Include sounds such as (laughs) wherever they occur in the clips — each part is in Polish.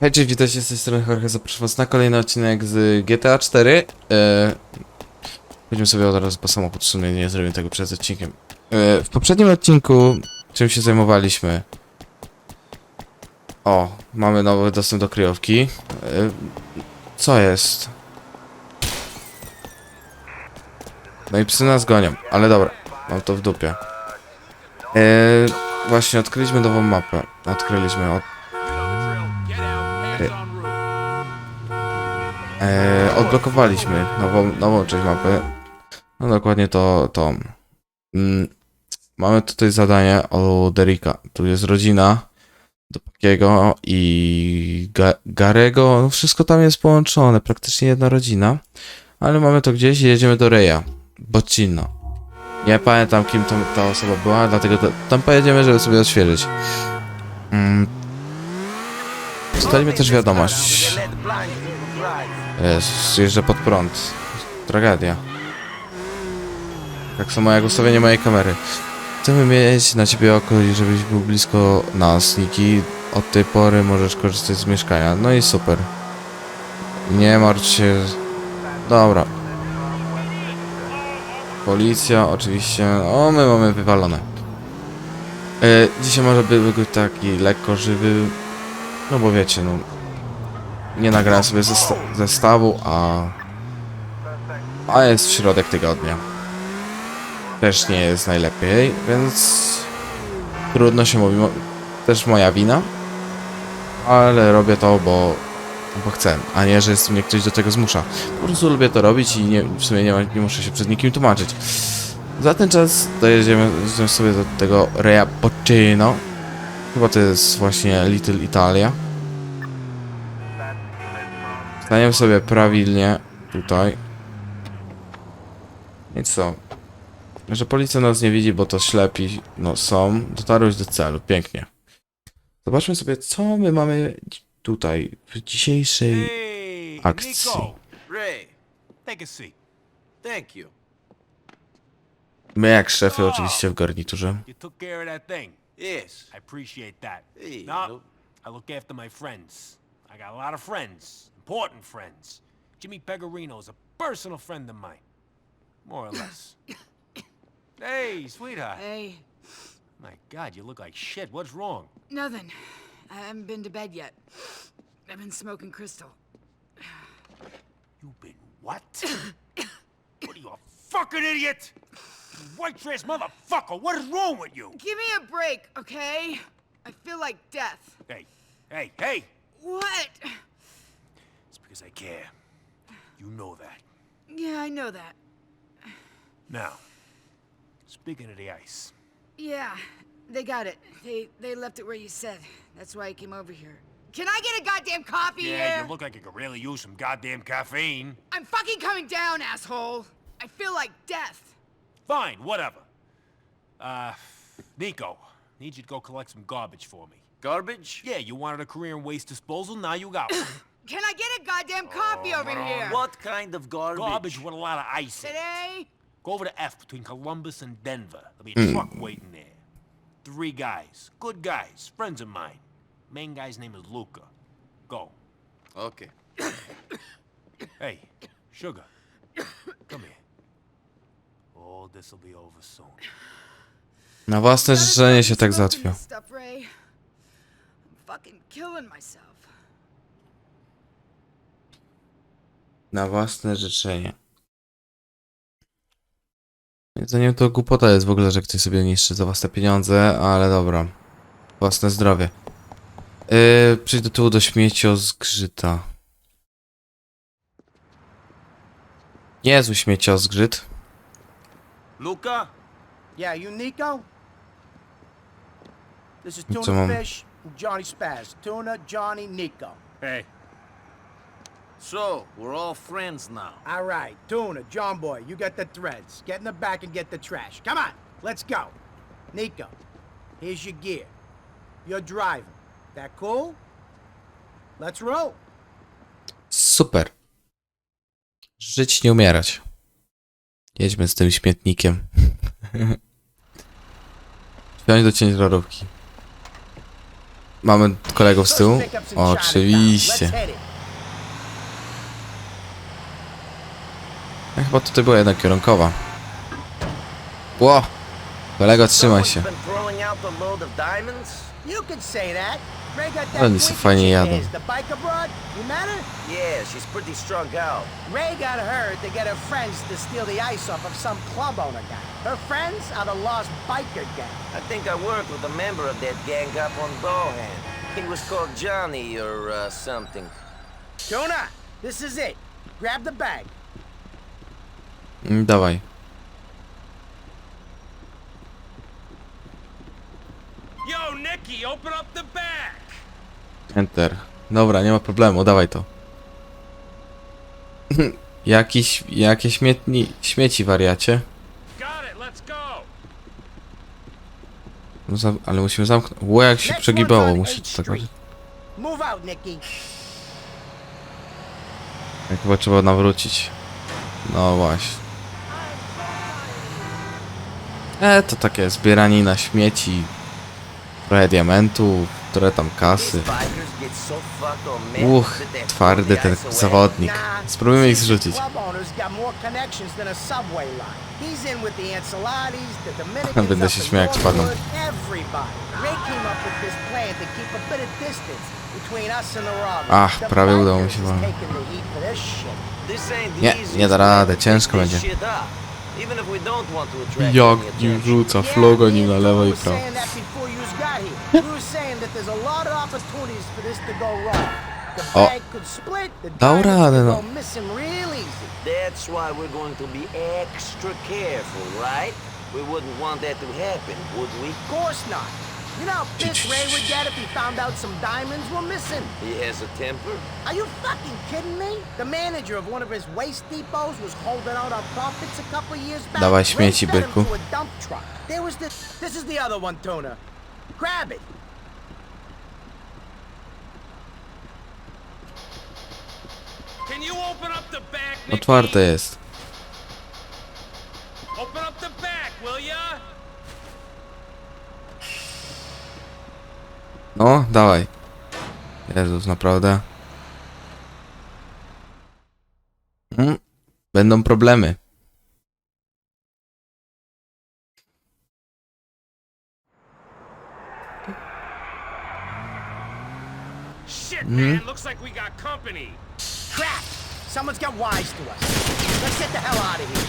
Hej, cześć, witajcie z tej strony Jorge, zapraszam was na kolejny odcinek z GTA 4. E, Będziemy sobie od razu po samochód, w sumie nie zrobię tego przed odcinkiem. E, w poprzednim odcinku, czym się zajmowaliśmy? O, mamy nowy dostęp do kryjówki. E, co jest? No i psy nas gonią, ale dobra, mam to w dupie. E, właśnie, odkryliśmy nową mapę. Odkryliśmy, od, E, odblokowaliśmy nową, nową część mapy. No dokładnie to, to. Mm, mamy tutaj zadanie o Derika. Tu jest rodzina Dopakiego i Ga Garego. No wszystko tam jest połączone, praktycznie jedna rodzina. Ale mamy to gdzieś i jedziemy do Reja. Bocino. Nie pamiętam kim to, ta osoba była, dlatego to, tam pojedziemy, żeby sobie odświeżyć. Mm. Dostaliśmy też wiadomość. Jezus, jeżdżę pod prąd. Tragedia. Tak samo jak ustawienie mojej kamery. Chcemy mieć na ciebie oko i żebyś był blisko nas, Niki. Od tej pory możesz korzystać z mieszkania. No i super. Nie martw się. Dobra. Policja, oczywiście. O, my mamy wywalone. E, dzisiaj może by był taki lekko żywy. No bo wiecie, no nie nagrałem sobie zesta zestawu, a... A jest środek tygodnia. Też nie jest najlepiej, więc... Trudno się mówi, też moja wina. Ale robię to, bo... Bo chcę, a nie, że jest mnie ktoś do tego zmusza. Po prostu lubię to robić i nie, w sumie nie, nie muszę się przed nikim tłumaczyć. Za ten czas dojedziemy sobie do tego Rea Boccino. Chyba to jest właśnie Little Italia. Staniemy sobie prawilnie tutaj. I co? Że policja nas nie widzi, bo to ślepi no są. Dotarłeś do celu, pięknie. Zobaczmy sobie, co my mamy tutaj w dzisiejszej akcji. My jak szefy oczywiście w garniturze. Yes. I appreciate that. Hey, no- I look after my friends. I got a lot of friends, important friends. Jimmy Pegarino's a personal friend of mine, more or less. (coughs) hey, sweetheart. Hey, My God, you look like shit. What's wrong? nothing. I haven't been to bed yet. I've been smoking crystal. You've been what? (coughs) what are you, a fucking idiot? You white trash motherfucker! What is wrong with you? Give me a break, okay? I feel like death. Hey, hey, hey! What? It's because I care. You know that. Yeah, I know that. Now, speaking of the ice, Yeah, they got it. They they left it where you said. That's why I came over here. Can I get a goddamn coffee yeah, here? you look like you could really use some goddamn caffeine. I'm fucking coming down, asshole. I feel like death. Fine, whatever. Uh, Nico, need you to go collect some garbage for me. Garbage? Yeah, you wanted a career in waste disposal, now you got one. (coughs) Can I get a goddamn coffee over here? What kind of garbage? garbage with a lot of ice in it. Today? Go over to F between Columbus and Denver. There'll be a truck waiting there. Three guys. Good guys. Friends of mine. Main guy's name is Luca. Go. Okay. Hey, Sugar. Come here. All this'll be over soon. Na własne życzenie się tak załatwił. this Stuff, Ray. I'm fucking killing myself. Na własne życzenie. Jedzenie to głupota jest w ogóle, że ktoś sobie niszczy za własne pieniądze, ale dobra. Własne zdrowie. Yy, przyjdź do tyłu do śmieciozgrzyta. Niezły śmieciozgrzyt. Luca? Yeah, you Nico? This is Tuna? Fish Johnny Spaz. Tuna, Johnny, Nico. Hey. So, we're all friends now. All right, Tuna, John Boy, you get the threads. Get in the back and get the trash. Come on, let's go. Nico, here's your gear. You're driving. That cool? Let's roll. Super. Żyć, nie umierać. Jedźmy z tym śmietnikiem. (laughs) Wsiądź do ciężarówki. Mamy kolegów z tyłu? Oczywiście. Let's head it. Ja chyba tutaj była jedna kierunkowa. Ło! Kolego, trzymaj się. Oni twinkie fajnie jadą. Ray got her to get her friends to steal the ice off of some club owner guy. Her friends are the Lost Biker Gang. I think I worked with a member of that gang up on. He was called Johnny or uh, something. Tuna, this is it. Grab the bag. Mm, Dawaj. Yo, Nicky, open up the back! Enter. Dobra, nie ma problemu, dawaj to. (laughs) Jakiś, jakie śmietni, śmieci wariacie. Got it, let's go! No za, ale musimy zamknąć. Ło, jak się Next przegibało, one's on muszę H to tak Street. Move out, Nicky. Jak chyba trzeba nawrócić. No właśnie. E, to takie zbieranie na śmieci. Trochę diamentów, trochę tam kasy. Uch, twardy ten zawodnik. Spróbujmy ich zrzucić. (laughs) Będę się śmiał, jak spadną. Ach, prawie udało mi się Nie, nie da rady, ciężko będzie. Jak nim rzuca, floga nim na lewo i prawo. O. Dał radę, no. That's why we're going to be extra careful, right? We wouldn't want that to happen, would we? Of course not. You know how pissed Ray would get if he found out some diamonds were missing? He has a temper. Are you fucking kidding me? The manager of one of his waste depots was holding out on profits a couple years back. Dawaj Ray śmieci, fed byku. dump truck. There was this. This is the other one, Tuna. Grab it. Can you open up the back, Nicky? Otwarte jest. Open up the back, will ya? No, dawaj. Jezus, naprawdę. Mm, Będą problemy. Shit, Hmm? man, looks like we got company. Crap! Someone's got wise to us. Let's get the hell out of here.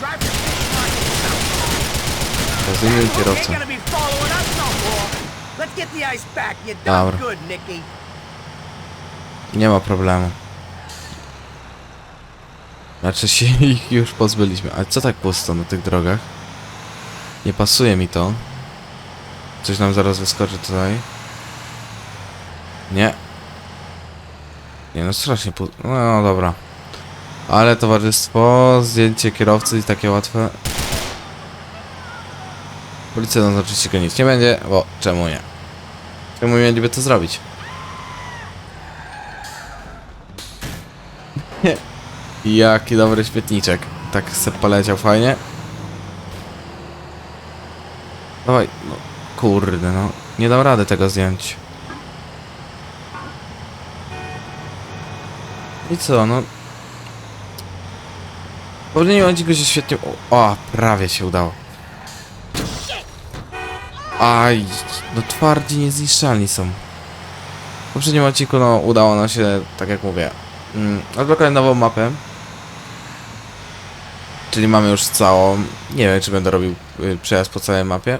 Drive to market. Rozumiem kierowcę. Let's get the ice back. You done Dobra. good, Nicky. Nie ma problemu. Znaczy się (laughs) ich już pozbyliśmy. Ale co tak pusto na tych drogach? Nie pasuje mi to. Coś nam zaraz wyskoczy tutaj. Nie. Nie no strasznie pusto. No dobra. Ale towarzystwo, zdjęcie kierowcy i takie łatwe. Policja no oczywiście go nic nie będzie, bo czemu nie? Czemu mieliby to zrobić? (laughs) Jaki dobry świetniczek. Tak se poleciał fajnie. Dawaj, no kurde, no. Nie dam rady tego zdjąć. I co, no. W poprzednim odcinku się świetnie... O, o, prawie się udało. Aj, no twardzi niezniszczalni są. W poprzednim odcinku, no, udało nam się, tak jak mówię, mm, odblokować nową mapę. Czyli mamy już całą. Nie wiem, czy będę robił y, przejazd po całej mapie.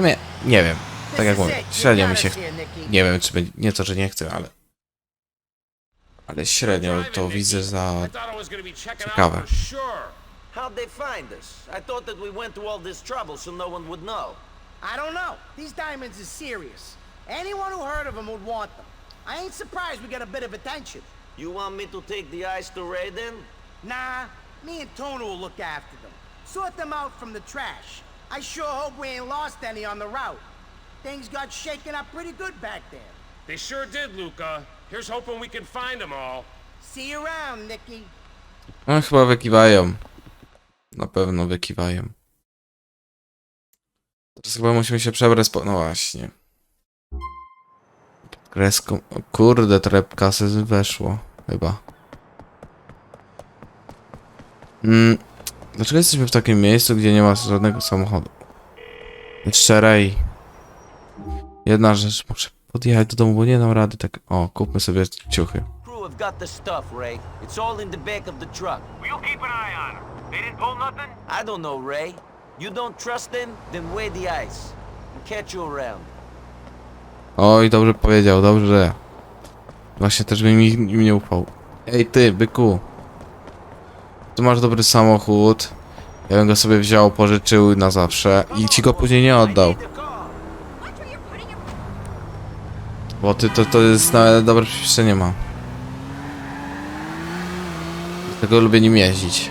Nie, nie wiem. Tak jak mówię, średnio mi się. Nie wiem, czy będzie. Nie to, że nie chcę, ale. Ale średnio to widzę za. Ciekawe. How'd they find us? I thought that we went to all this trouble so no one would know. I don't know. These diamonds is serious. Anyone who heard of them would want them. I ain't surprised we got a bit of attention. You want me to take the ice to Ray then? Nah, me and Tona will look after them. Sort them out from the trash. I sure hope we ain't lost any on the route. Things got shaken up pretty good back there. They sure did, Luca. Here's hoping we can find them all. See you around, Nicky. No chyba wykiwają. Na pewno wykiwają. Teraz chyba musimy się przebrać po... No właśnie. Pod kreską... O kurde, trep kasy weszło. Chyba. Mm, dlaczego jesteśmy w takim miejscu, gdzie nie ma żadnego samochodu? Jeszcze rej. Jedna rzecz, muszę podjechać do domu, bo nie dam rady tak... O, kupmy sobie ciuchy. Have got the stuff, Ray. It's all in the back of the truck. Will you keep an eye on them? They didn't pull nothing? I don't know, Ray. You don't trust them? Then weigh the ice. We'll catch you around. Oj, dobrze powiedział, dobrze. Właśnie też bym im, nie ufał. Ej ty, byku. Tu masz dobry samochód. Ja bym go sobie wziął, pożyczył na zawsze i ci go później nie oddał. Bo ty to, to jest nawet dobre przeświadczenie ma. Dlatego lubię nim jeździć.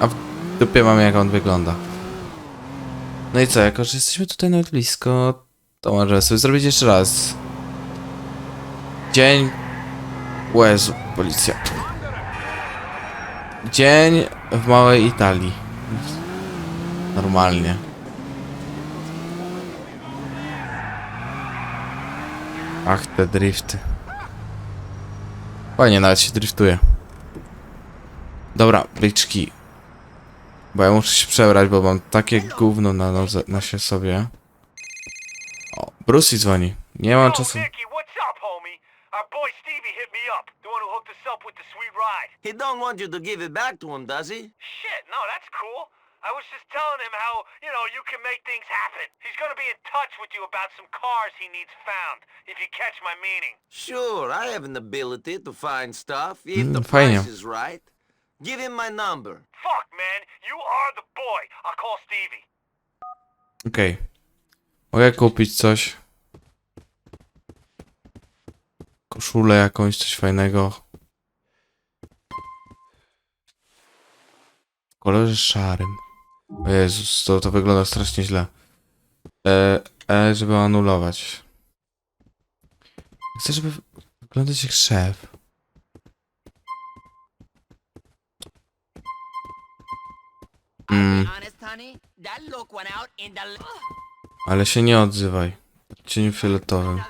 A w dupie mam jak on wygląda. No i co, jako że jesteśmy tutaj nawet blisko, to może sobie zrobić jeszcze raz. Dzień. Łezu, policja. Dzień w małej Italii. Normalnie. Ach, te drifty. Fajnie, nawet się driftuje. Dobra, byczki. Bo ja muszę się przebrać, bo mam takie gówno na nodze, na się sobie. O, Brucey dzwoni. Nie mam czasu. Nicky, what's up, homie? Our boy Stevie hit me up. The one who hooked us up with the sweet ride. He don't want you to give it back to him, does he? Shit, no, that's cool. I was just telling him how, you know, you can make things happen. He's gonna be in touch with you about some cars he needs found, if you catch my meaning. Sure, I have an ability to find stuff if the Mm, fajnie. price is right. Give him my number. Fuck, man, you are the boy. I'll call Stevie. Okej. Mogę kupić coś. Koszulę jakąś, coś fajnego. W kolorze szarym. O Jezus, to, to wygląda strasznie źle. E, e, żeby anulować. Chcę, żeby wyglądać jak szef. The ale się nie odzywaj. Fioletowym.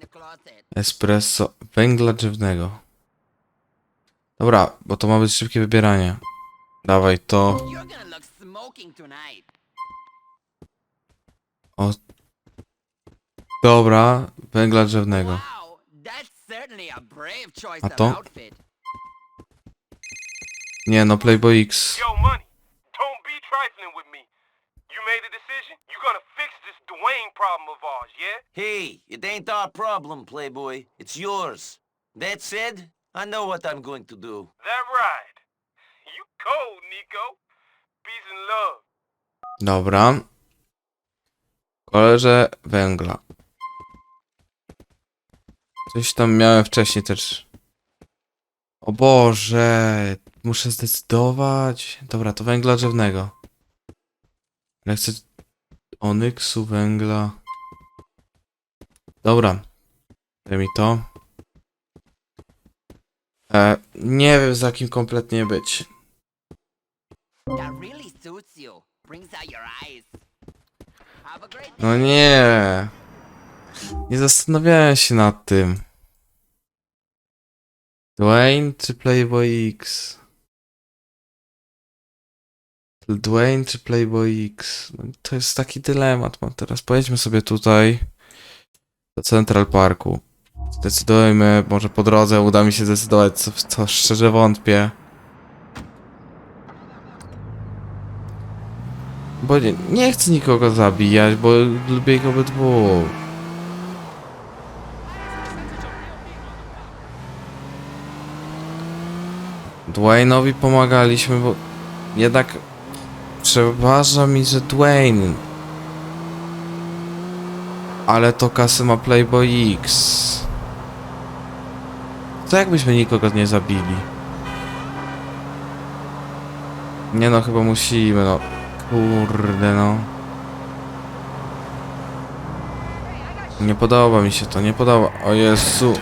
the closet. Espresso węgla drzewnego. Dobra, bo to ma być szybkie wybieranie. Dawaj to. O. Dobra, węgla drzewnego. A to? Nie no, Playboy X. Yo, money, don't be trifling with me. You made a decision? You gonna fix this Dwayne problem of ours, yeah? Hey, it ain't our problem, Playboy. It's yours. That said, I know what I'm going to do. That right. You cold, Nico. Peace and love. Dobra. Kolerze węgla. Coś tam miałem wcześniej też. O Boże, muszę zdecydować. Dobra, to węgla drzewnego. Ale chcę onyksu, węgla. Dobra. Daj mi to. E, nie wiem za kim kompletnie być. No nie. Nie zastanawiałem się nad tym. Dwayne czy Playboy X? Dwayne czy Playboy X? No, to jest taki dylemat. Mam teraz pojedźmy sobie tutaj do Central Parku. Zdecydujmy, może po drodze uda mi się zdecydować, co, co szczerze wątpię. Bo nie, nie chcę nikogo zabijać, bo lubię ich obydwu. Dwayne'owi pomagaliśmy, bo jednak przeważa mi, że Dwayne. Ale to kasy ma Playboy X. Co jakbyśmy nikogo nie zabili? Nie no, chyba musimy, no. Kurde no. Nie podoba mi się to, nie podoba. O Jezu.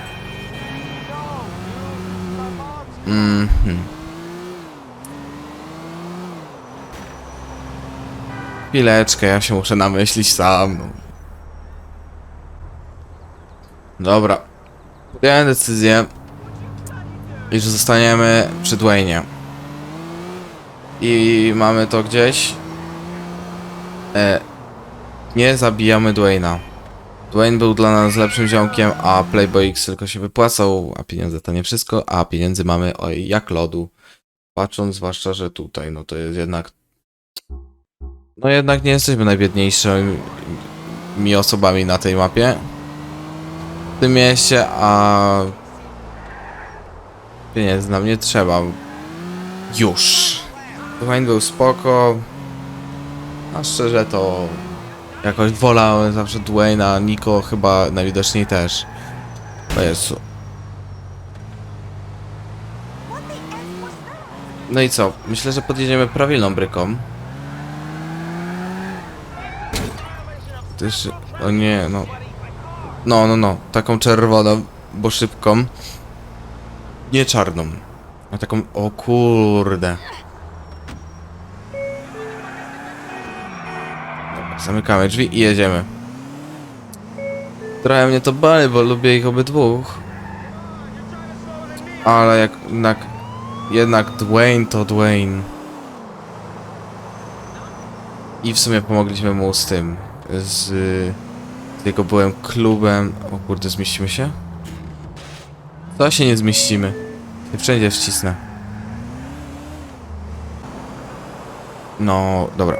Mhm. Chwileczkę, ja się muszę namyślić sam. No. Dobra. Podjąłem decyzję, iż zostaniemy przy Dwaynie. I mamy to gdzieś. E, nie zabijamy Dwayna. Dwayne był dla nas lepszym ziomkiem, a Playboy X tylko się wypłacał, a pieniądze to nie wszystko, a pieniędzy mamy oj jak lodu. Patrząc zwłaszcza, że tutaj, no to jest jednak... No jednak nie jesteśmy najbiedniejszymi osobami na tej mapie. W tym mieście, a... Pieniędzy nam nie trzeba. Już. Dwayne był spoko. A szczerze to... Jakoś wolałem zawsze Dwayna, Niko chyba najwidoczniej też. O Jezu. No i co? Myślę, że podjedziemy prawilną bryką. Też... O nie, no... No, no, no. Taką czerwoną, bo szybką. Nie czarną. A taką... O kurde. Dobra, zamykamy drzwi i jedziemy. Trochę mnie to bali, bo lubię ich obydwóch. Ale jak jednak... Jednak Dwayne to Dwayne. I w sumie pomogliśmy mu z tym. Z, z jego byłem klubem. O kurde, zmieścimy się? To się nie zmieścimy. Nie wszędzie wcisnę. No, dobra.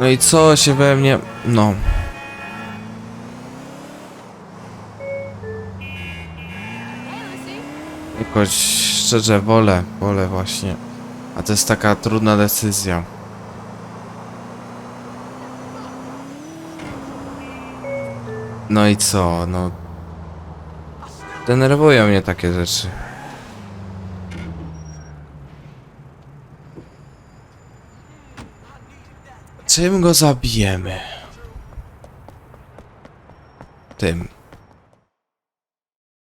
No i co się we mnie... No. Jakoś szczerze wolę, wolę właśnie. A to jest taka trudna decyzja. No i co, no... Denerwują mnie takie rzeczy. Czym go zabijemy? Tym.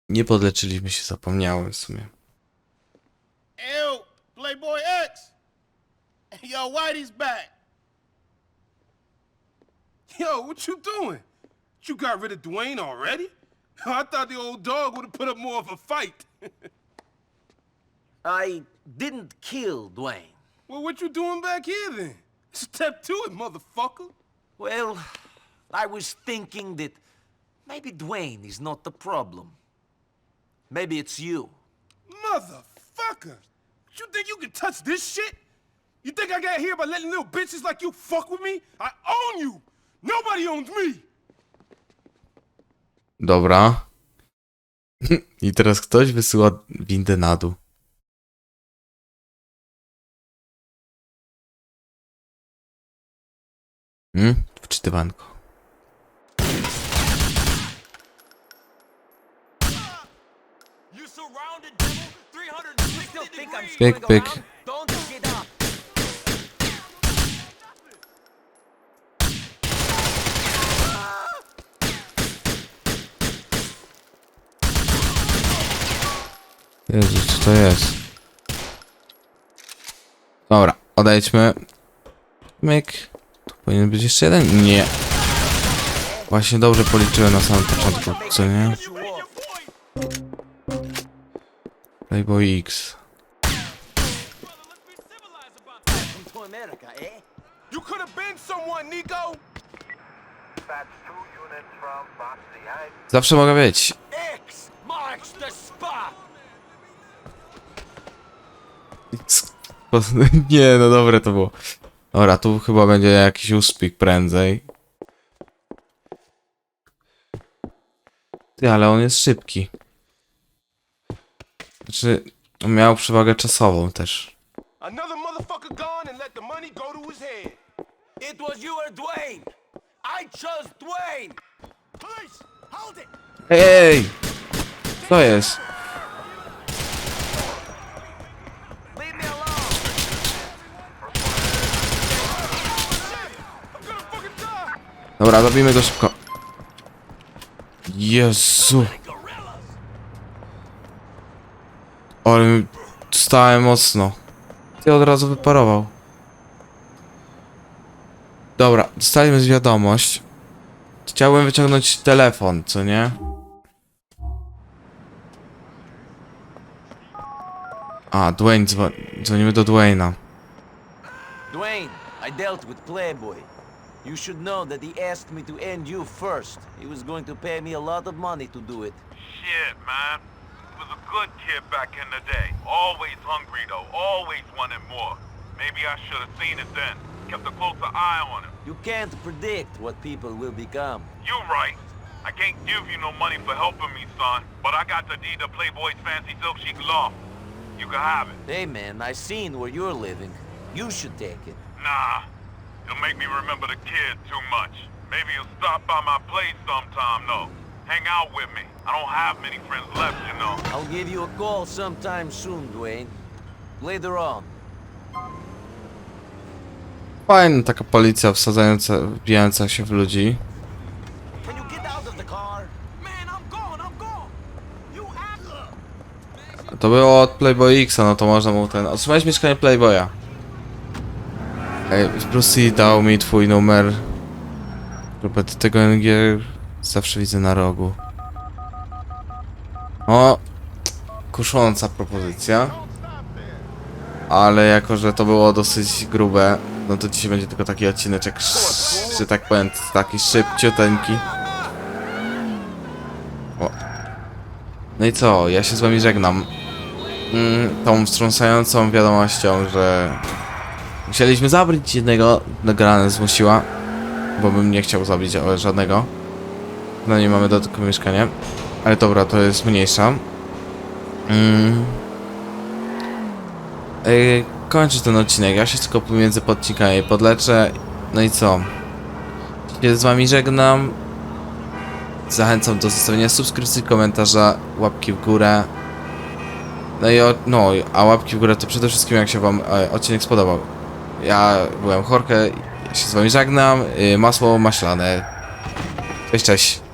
Nie podleczyliśmy się, zapomniałem w sumie. Ew, Playboy X. Yo, Whitey's back. Yo, what you doing? You got rid of Dwayne already? (laughs) I thought the old dog would have put up more of a fight. (laughs) I didn't kill Dwayne. well, what you doing back here then? Step to it, motherfucker. Well, I was thinking that maybe Dwayne is not the problem. Maybe it's you. Motherfucker. You think you can touch this shit? You think I got here by letting little bitches like you fuck with me? I own you. Nobody owns me. Dobra. (laughs) I teraz ktoś wysyła windę na dół. Hmm? Wczytywanko. You surrounded, devil. 360 think I'm degrees. Pyk, pyk. Jezu, co to jest? Dobra, odejdźmy. Myk. Tu powinien być jeszcze jeden? Nie. Właśnie dobrze policzyłem na samym początku, co nie? Playboy X. Welcome to America, eh? You could have been someone, Nico. Zawsze mogę być. (laughs) Nie, no dobre to było. Dobra, tu chyba będzie jakiś uspik prędzej. Ty, ale on jest szybki. Znaczy, miał przewagę czasową też. Another motherfucker gone and let the money go to his. It was you or Dwayne. I chose Dwayne. Police, Ej! Co jest? Dobra, zabijmy go szybko. Jezu. Ale stałem mocno. Ty od razu wyparował. Dobra, dostaliśmy wiadomość. Chciałbym wyciągnąć telefon, co nie? A, Dwayne, dzwo dzwonimy do Dwayna. Dwayne, I dealt with Playboy. You should know that he asked me to end you first. He was going to pay me a lot of money to do it. Shit, man. He was a good kid back in the day. Always hungry, though. Always wanted more. Maybe I should have seen it then. Kept a closer eye on him. You can't predict what people will become. You right. I can't give you no money for helping me, son. But I got the deed to Playboy's fancy silk chic loft. You can have it. Hey man, I seen where you're living. You should take it. Nah. It'll make me remember the kid too much. Maybe you'll stop by my place sometime, though. Hang out with me. I don't have many friends left, you know. I'll give you a call sometime soon, Dwayne. Later on. Fajna taka policja wsadzająca, wbijająca się w ludzi. To było od Playboy X, no to można mu ten... Otrzymałeś mieszkanie Playboya. Ej, Brucey dał mi twój numer. Do tego NG zawsze widzę na rogu. O! Kusząca propozycja. Ale jako, że to było dosyć grube, no to dzisiaj będzie tylko taki odcineczek, że tak powiem, taki szybciuteńki. O. No i co, ja się z wami żegnam. Mm, tą wstrząsającą wiadomością, że musieliśmy zabić jednego, nagrane zmusiła, bo bym nie chciał zabić żadnego. No nie mamy dodatkowe mieszkanie, ale dobra, to jest mniejsza. Mm. Ej, kończę ten odcinek, ja się tylko pomiędzy podcinkami podleczę. No i co? Się z wami żegnam. Zachęcam do zostawienia subskrypcji, komentarza, łapki w górę. No i o, no, a łapki w górę to przede wszystkim jak się wam e, odcinek spodobał. Ja byłem Jorge, ja się z wami żegnam, y, masło maślane. Cześć, cześć.